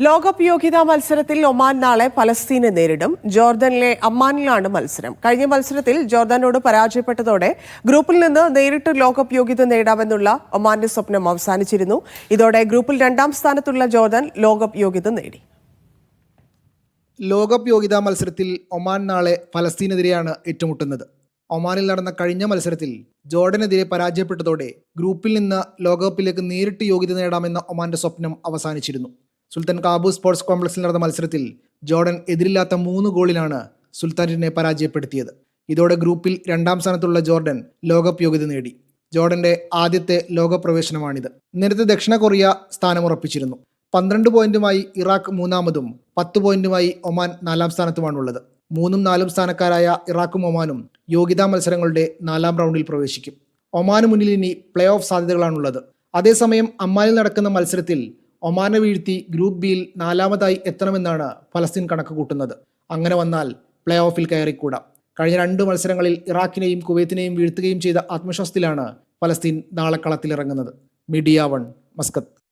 ലോകകപ്പ് യോഗ്യതാ മത്സരത്തിൽ ഒമാൻ നാളെ പലസ്തീനെ നേരിടും. ജോർദനിലെ അമ്മാനിലാണ് മത്സരം. കഴിഞ്ഞ മത്സരത്തിൽ ജോർദാനോട് പരാജയപ്പെട്ടതോടെ ഗ്രൂപ്പിൽ നിന്ന് നേരിട്ട് ലോകകപ്പ് യോഗ്യത നേടാമെന്നുള്ള ഒമാന്റെ സ്വപ്നം അവസാനിച്ചിരുന്നു. ഇതോടെ ഗ്രൂപ്പിൽ രണ്ടാം സ്ഥാനത്തുള്ള ജോർദാൻ ലോകകപ്പ് യോഗ്യത നേടി. ലോകകപ്പ് യോഗ്യതാ മത്സരത്തിൽ ഒമാൻ നാളെ പലസ്തീനെതിരെയാണ് ഏറ്റുമുട്ടുന്നത്. ഒമാനിൽ നടന്ന കഴിഞ്ഞ മത്സരത്തിൽ ജോർഡനെതിരെ പരാജയപ്പെട്ടതോടെ ഗ്രൂപ്പിൽ നിന്ന് ലോകകപ്പിലേക്ക് നേരിട്ട് യോഗ്യത നേടാമെന്ന ഒമാന്റെ സ്വപ്നം അവസാനിച്ചിരുന്നു. സുൽത്താൻ കാബൂ സ്പോർട്സ് കോംപ്ലക്സിൽ നടന്ന മത്സരത്തിൽ ജോർഡൻ എതിരില്ലാത്ത മൂന്ന് ഗോളിലാണ് സുൽത്താനിനെ പരാജയപ്പെടുത്തിയത്. ഇതോടെ ഗ്രൂപ്പിൽ രണ്ടാം സ്ഥാനത്തുള്ള ജോർഡൻ ലോകകപ്പ് യോഗ്യത നേടി. ജോർഡന്റെ ആദ്യത്തെ ലോകപ്രവേശനമാണിത്. നേരത്തെ ദക്ഷിണ കൊറിയ സ്ഥാനമുറപ്പിച്ചിരുന്നു. പന്ത്രണ്ട് പോയിന്റുമായി ഇറാഖ് മൂന്നാമതും പത്ത് പോയിന്റുമായി ഒമാൻ നാലാം സ്ഥാനത്തുമാണുള്ളത്. മൂന്നും നാലും സ്ഥാനക്കാരായ ഇറാഖും ഒമാനും യോഗ്യതാ മത്സരങ്ങളുടെ നാലാം റൗണ്ടിൽ പ്രവേശിക്കും. ഒമാന് മുന്നിൽ ഇനി പ്ലേ ഓഫ് സാധ്യതകളാണുള്ളത്. അതേസമയം അമ്മാനിൽ നടക്കുന്ന മത്സരത്തിൽ ഒമാനെ വീഴ്ത്തി ഗ്രൂപ്പ് ബിയിൽ നാലാമതായി എത്തണമെന്നാണ് ഫലസ്തീൻ കണക്ക് കൂട്ടുന്നത്. അങ്ങനെ വന്നാൽ പ്ലേ ഓഫിൽ കയറിക്കൂടാം. കഴിഞ്ഞ രണ്ട് മത്സരങ്ങളിൽ ഇറാഖിനെയും കുവൈത്തിനെയും വീഴ്ത്തുകയും ചെയ്ത ആത്മവിശ്വാസത്തിലാണ് ഫലസ്തീൻ നാളെ കളത്തിലിറങ്ങുന്നത്. Media one Muscat.